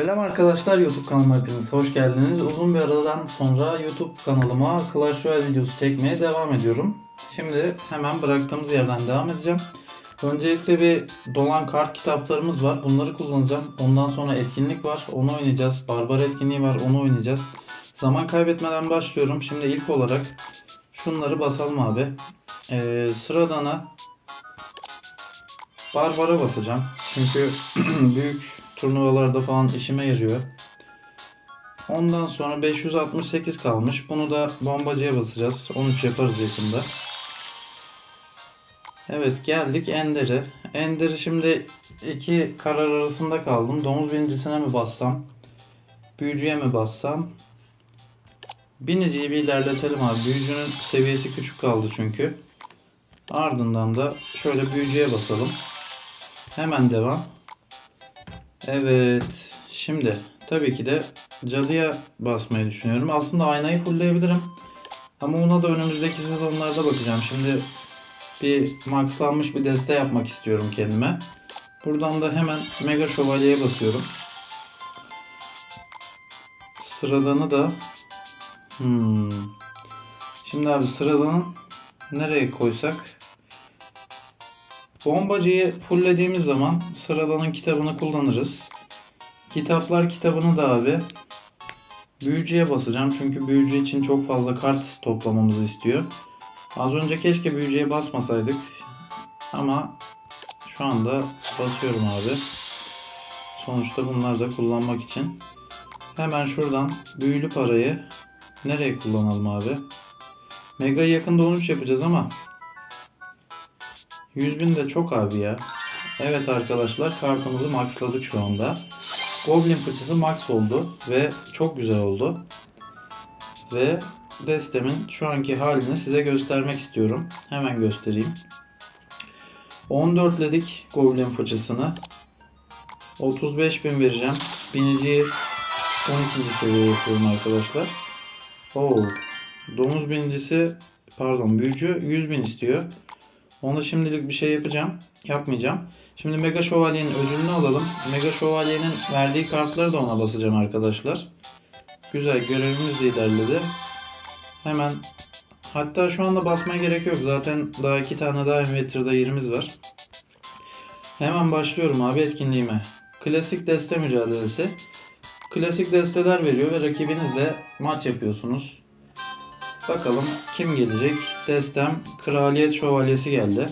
Selam arkadaşlar YouTube kanalıma hepiniz hoş geldiniz. Uzun bir aradan sonra YouTube kanalıma Clash Royale videosu çekmeye devam ediyorum. Şimdi hemen bıraktığımız yerden devam edeceğim. Öncelikle bir dolan kart kitaplarımız var. Bunları kullanacağım. Ondan sonra etkinlik var. Onu oynayacağız. Barbar etkinliği var. Onu oynayacağız. Zaman kaybetmeden başlıyorum. Şimdi ilk olarak şunları basalım abi. Ee, sıradana Barbara basacağım. Çünkü büyük turnuvalarda falan işime yarıyor. Ondan sonra 568 kalmış. Bunu da bombacıya basacağız. 13 yaparız yakında. Evet geldik Ender'e. Ender'i şimdi iki karar arasında kaldım. Domuz birincisine mi bassam? Büyücüye mi bassam? Biniciyi bir ilerletelim abi. Büyücünün seviyesi küçük kaldı çünkü. Ardından da şöyle büyücüye basalım. Hemen devam. Evet. Şimdi tabii ki de cadıya basmayı düşünüyorum. Aslında aynayı fullleyebilirim. Ama ona da önümüzdeki sezonlarda bakacağım. Şimdi bir maxlanmış bir deste yapmak istiyorum kendime. Buradan da hemen Mega Şövalye'ye basıyorum. Sıradanı da hmm. Şimdi abi sıradanı nereye koysak Bombacıyı fulllediğimiz zaman sıradanın kitabını kullanırız. Kitaplar kitabını da abi büyücüye basacağım. Çünkü büyücü için çok fazla kart toplamamızı istiyor. Az önce keşke büyücüye basmasaydık. Ama şu anda basıyorum abi. Sonuçta bunlar da kullanmak için. Hemen şuradan büyülü parayı nereye kullanalım abi? Mega yakında 13 yapacağız ama 100 bin de çok abi ya. Evet arkadaşlar kartımızı maxladık şu anda. Goblin fıçısı max oldu ve çok güzel oldu. Ve destemin şu anki halini size göstermek istiyorum. Hemen göstereyim. 14'ledik Goblin fıçısını. 35 bin vereceğim. Biniciyi 12. seviye yapıyorum arkadaşlar. Oo. Domuz binicisi pardon büyücü 100 bin istiyor. Onu şimdilik bir şey yapacağım. Yapmayacağım. Şimdi Mega Şövalye'nin ödülünü alalım. Mega Şövalye'nin verdiği kartları da ona basacağım arkadaşlar. Güzel görevimiz de ilerledi. Hemen hatta şu anda basmaya gerek yok. Zaten daha iki tane daha inverter'da yerimiz var. Hemen başlıyorum abi etkinliğime. Klasik deste mücadelesi. Klasik desteler veriyor ve rakibinizle maç yapıyorsunuz. Bakalım kim gelecek? Destem Kraliyet Şövalyesi geldi.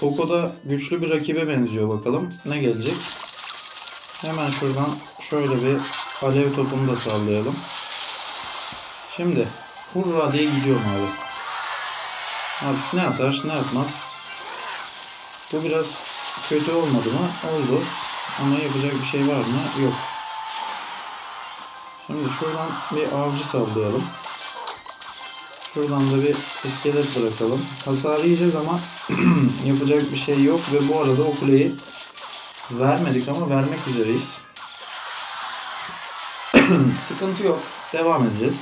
Koko da güçlü bir rakibe benziyor bakalım. Ne gelecek? Hemen şuradan şöyle bir alev topunu da sallayalım. Şimdi hurra diye gidiyorum abi. Artık ne atar ne atmaz. Bu biraz kötü olmadı mı? Oldu. Ama yapacak bir şey var mı? Yok. Şimdi şuradan bir avcı sallayalım. Şuradan da bir iskelet bırakalım. Hasarı yiyeceğiz ama yapacak bir şey yok ve bu arada o kuleyi vermedik ama vermek üzereyiz. Sıkıntı yok. Devam edeceğiz.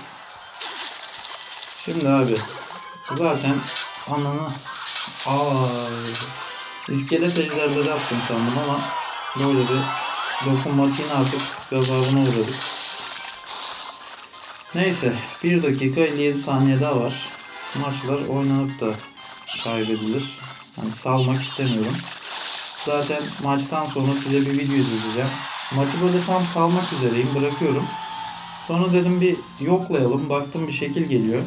Şimdi abi zaten ananı Ay. İskelet ejderleri attım sandım ama böyle bir dokunmatiğin artık gazabına uğradık. Neyse 1 dakika 57 saniye daha var. Maçlar oynanıp da kaybedilir. Hani salmak istemiyorum. Zaten maçtan sonra size bir video izleteceğim. Maçı böyle tam salmak üzereyim bırakıyorum. Sonra dedim bir yoklayalım. Baktım bir şekil geliyor.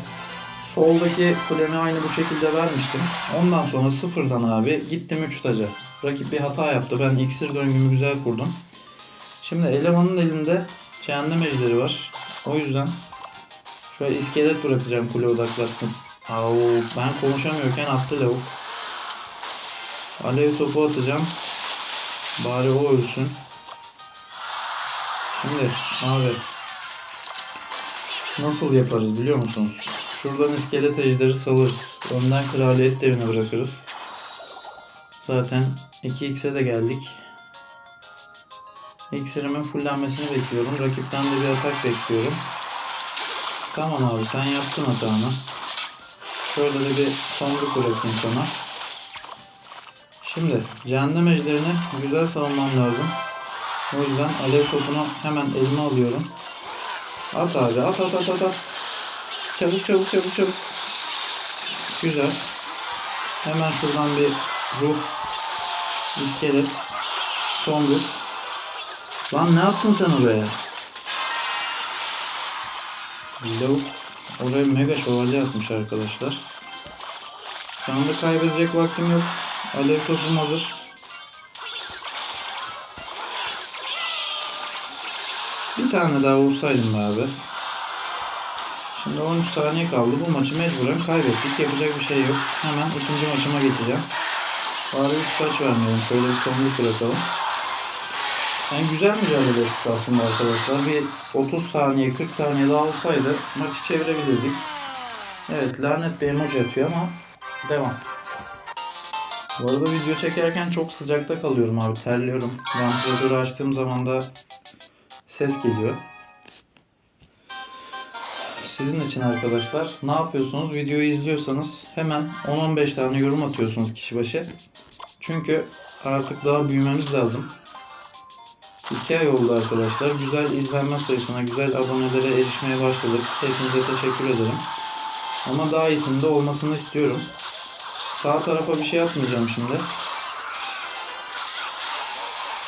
Soldaki kulemi aynı bu şekilde vermiştim. Ondan sonra sıfırdan abi gittim 3 taca. Rakip bir hata yaptı. Ben iksir döngümü güzel kurdum. Şimdi elemanın elinde cehennem ejderi var. O yüzden Şöyle iskelet bırakacağım kule odaklattım. Au, ben konuşamıyorken attı lavuk. Alev topu atacağım. Bari o ölsün. Şimdi abi nasıl yaparız biliyor musunuz? Şuradan iskelet ejderi salırız. Önden kraliyet devini bırakırız. Zaten 2x'e de geldik. İksirimin fullenmesini bekliyorum. Rakipten de bir atak bekliyorum. Tamam abi sen yaptın hatanı. Şöyle de bir tomruk bırakayım sana. Şimdi cehennem ejderini güzel savunmam lazım. O yüzden alev topunu hemen elime alıyorum. At abi at at at at at. Çabuk çabuk çabuk çabuk. Güzel. Hemen şuradan bir ruh, iskelet, tomruk. Lan ne yaptın sen oraya? Lavuk oraya mega şövalye atmış arkadaşlar. Şu anda kaybedecek vaktim yok. Alev topum hazır. Bir tane daha vursaydım be abi. Şimdi 13 saniye kaldı. Bu maçı mecburen kaybettik. Yapacak bir şey yok. Hemen ikinci maçıma geçeceğim. Bari 3 taç vermeyelim. Şöyle bir tomruk bırakalım. Yani güzel mücadele ettik aslında arkadaşlar. Bir 30 saniye 40 saniye daha olsaydı maçı çevirebilirdik. Evet lanet bir emoji atıyor ama devam. Bu arada video çekerken çok sıcakta kalıyorum abi. Terliyorum. Vantilatörü açtığım zaman da ses geliyor. Sizin için arkadaşlar ne yapıyorsunuz? Videoyu izliyorsanız hemen 10-15 tane yorum atıyorsunuz kişi başı. Çünkü artık daha büyümemiz lazım. 2 ay oldu arkadaşlar. Güzel izlenme sayısına, güzel abonelere erişmeye başladık. Hepinize teşekkür ederim. Ama daha iyisinin de olmasını istiyorum. Sağ tarafa bir şey atmayacağım şimdi.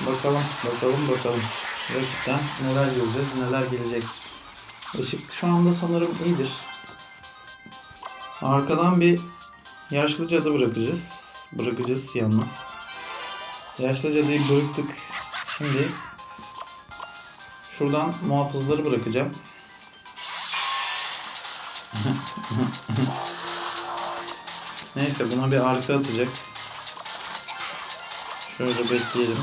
Bakalım, bakalım, bakalım. Rakipten neler göreceğiz, neler gelecek. Işık şu anda sanırım iyidir. Arkadan bir yaşlı cadı bırakacağız. Bırakacağız yalnız. Yaşlı cadıyı bıraktık. Şimdi şuradan muhafızları bırakacağım. Neyse buna bir arka atacak. Şöyle bekleyelim.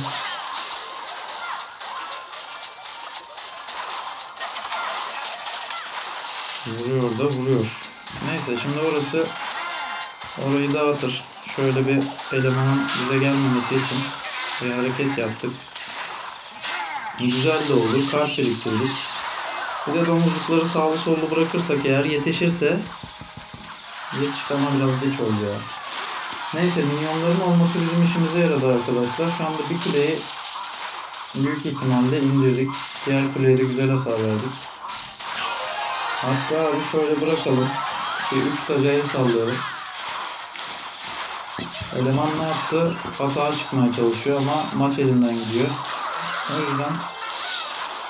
Vuruyor da vuruyor. Neyse şimdi orası orayı dağıtır. Şöyle bir elemanın bize gelmemesi için bir hareket yaptık. Güzel de olur. Kart biriktirdik. Bir de domuzlukları sağlı sollu bırakırsak eğer yetişirse yetişti ama biraz geç oldu ya. Neyse minyonların olması bizim işimize yaradı arkadaşlar. Şu anda bir kuleyi büyük ihtimalle indirdik. Diğer kuleye de güzel hasar verdik. Hatta bir şöyle bırakalım. Bir üç taca el. Eleman ne yaptı? Hata çıkmaya çalışıyor ama maç elinden gidiyor. O yüzden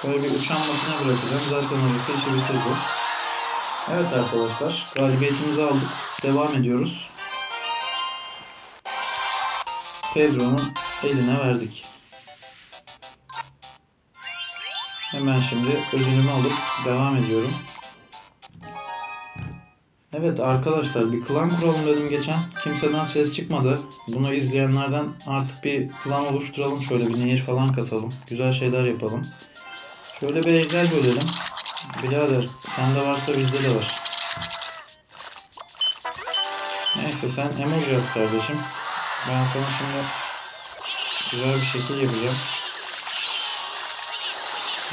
şöyle bir uçan makine bırakacağım. Zaten orası işi bitirdi. Evet arkadaşlar galibiyetimizi aldık. Devam ediyoruz. Pedro'nun eline verdik. Hemen şimdi ödülümü alıp devam ediyorum. Evet arkadaşlar bir klan kuralım dedim geçen. Kimseden ses çıkmadı. Bunu izleyenlerden artık bir klan oluşturalım. Şöyle bir nehir falan kasalım. Güzel şeyler yapalım. Şöyle bir ejder bölelim. Birader sende varsa bizde de var. Neyse sen emoji at kardeşim. Ben sana şimdi güzel bir şekil yapacağım.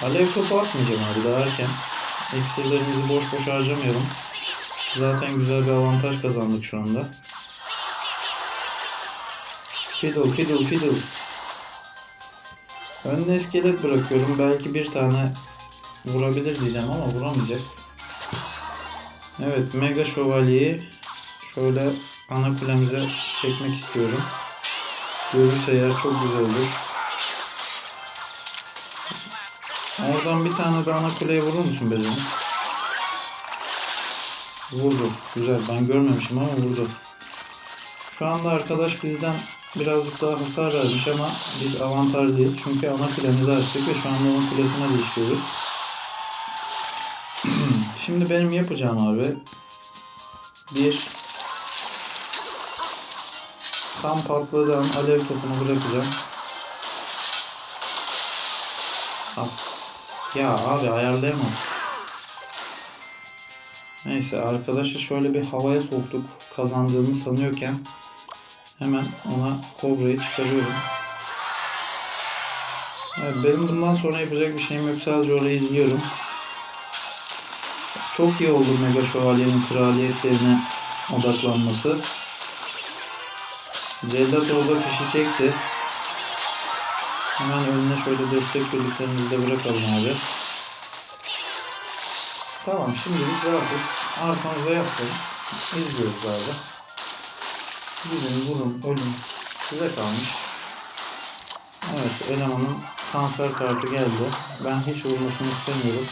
Alev topu atmayacağım abi daha erken. İksirlerimizi boş boş harcamayalım. Zaten güzel bir avantaj kazandık şu anda. Fiddle, fiddle, fiddle. Önüne iskelet bırakıyorum. Belki bir tane vurabilir diyeceğim ama vuramayacak. Evet, Mega Şövalyeyi şöyle ana kulemize çekmek istiyorum. Görürse eğer çok güzel olur. Oradan bir tane de ana kuleye vurur musun benim? Vurdu. Güzel. Ben görmemişim ama vurdu. Şu anda arkadaş bizden birazcık daha hasar vermiş ama biz avantajlıyız. Çünkü ana kulemizi açtık ve şu anda onun kulesine de. Şimdi benim yapacağım abi bir tam patladan alev topunu bırakacağım. As. Ya abi ayarlayamadım. Neyse arkadaşı şöyle bir havaya soktuk. Kazandığını sanıyorken hemen ona kobrayı çıkarıyorum. Evet, benim bundan sonra yapacak bir şeyim yok. Sadece orayı izliyorum. Çok iyi oldu Mega Şövalye'nin kraliyetlerine odaklanması. Cellat orada fişi çekti. Hemen önüne şöyle destek birliklerimizi de bırakalım abi. Tamam şimdilik rahatız. Arkamıza yaslayın. İzliyoruz abi. Gidin vurun ölün. Size kalmış. Evet elemanın kanser kartı geldi. Ben hiç vurmasını istemiyorum.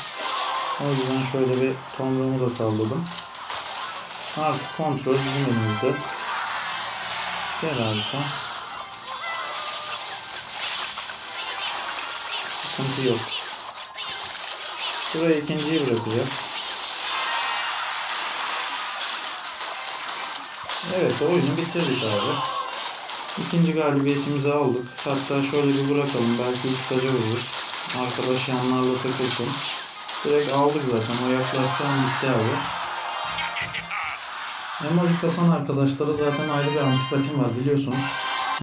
O yüzden şöyle bir tomruğumu da salladım. Artık kontrol bizim elimizde. Gel abi sen. Sıkıntı yok. Buraya ikinciyi bırakacağım. Evet oyunu bitirdik abi. İkinci galibiyetimizi aldık. Hatta şöyle bir bırakalım. Belki üç taca vururuz. Arkadaş yanlarla takılsın. Direkt aldık zaten. O yaklaştı an bitti abi. Emoji kasan arkadaşlara zaten ayrı bir antipatim var biliyorsunuz.